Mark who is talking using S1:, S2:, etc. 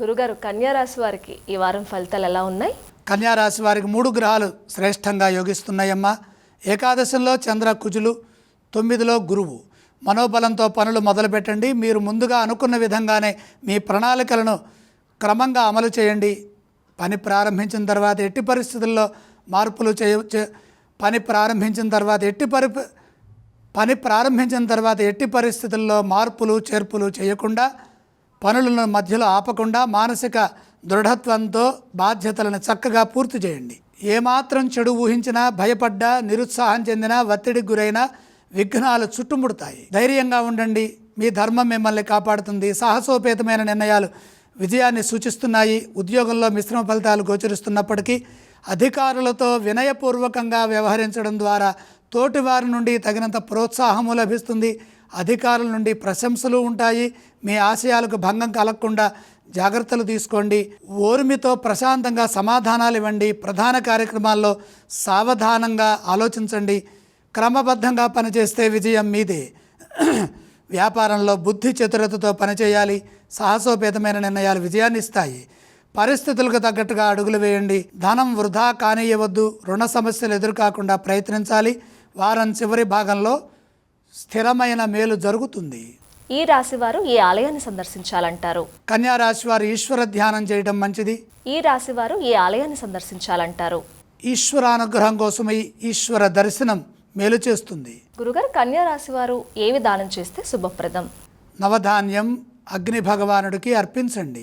S1: గురుగారు కన్యారాశి వారికి ఈ వారం ఫలితాలు ఎలా ఉన్నాయి?
S2: కన్యారాశి వారికి మూడు గ్రహాలు శ్రేష్టంగా యోగిస్తున్నాయమ్మా. ఏకాదశంలో చంద్ర కుజులు తొమ్మిదిలో గురువు. మనోబలంతో పనులు మొదలుపెట్టండి. మీరు ముందుగా అనుకున్న విధంగానే మీ ప్రణాళికలను క్రమంగా అమలు చేయండి. పని ప్రారంభించిన తర్వాత ఎట్టి పరిస్థితుల్లో మార్పులు చేయ పని ప్రారంభించిన తర్వాత ఎట్టి పరి పని ప్రారంభించిన తర్వాత ఎట్టి పరిస్థితుల్లో మార్పులు చేర్పులు చేయకుండా పనులను మధ్యలో ఆపకుండా మానసిక దృఢత్వంతో బాధ్యతలను చక్కగా పూర్తి చేయండి. ఏమాత్రం చెడు ఊహించినా భయపడ్డా నిరుత్సాహం చెందినా ఒత్తిడికి గురైనా విఘ్నాలు చుట్టుముడతాయి. ధైర్యంగా ఉండండి. మీ ధర్మం మిమ్మల్ని కాపాడుతుంది. సాహసోపేతమైన నిర్ణయాలు విజయాన్ని సూచిస్తున్నాయి. ఉద్యోగంలో మిశ్రమ ఫలితాలు గోచరిస్తున్నప్పటికీ అధికారులతో వినయపూర్వకంగా వ్యవహరించడం ద్వారా తోటివారి నుండి తగినంత ప్రోత్సాహము లభిస్తుంది. అధికారుల నుండి ప్రశంసలు ఉంటాయి. మీ ఆశయాలకు భంగం కలగకుండా జాగ్రత్తలు తీసుకోండి. ఓర్మితో ప్రశాంతంగా సమాధానాలు ఇవ్వండి. ప్రధాన కార్యక్రమాల్లో సావధానంగా ఆలోచించండి. క్రమబద్ధంగా పనిచేస్తే విజయం మీదే. వ్యాపారంలో బుద్ధి చతురతతో పనిచేయాలి. సాహసోపేతమైన నిర్ణయాలు విజయాన్ని ఇస్తాయి. పరిస్థితులకు తగ్గట్టుగా అడుగులు వేయండి. ధనం వృధా కానియవద్దు రుణ సమస్యలు ఎదురుకాకుండా ప్రయత్నించాలి. వారం చివరి భాగంలో స్థిరమైన మేలు జరుగుతుంది.
S1: ఈ రాశి వారు ఈ ఆలయాన్ని సందర్శించాలంటారు.
S2: కన్యా రాశి వారు ఈశ్వర ధ్యానం చేయడం మంచిది.
S1: ఈ రాశి వారు ఈ ఆలయాన్ని సందర్శించాలంటారు.
S2: ఈశ్వరానుగ్రహం కోసమై ఈశ్వర దర్శనం మేలు చేస్తుంది.
S1: గురుగారు కన్యా రాశి వారు ఏవి దానం చేస్తే శుభప్రదం?
S2: నవధాన్యం అగ్ని భగవానుడికి అర్పించండి.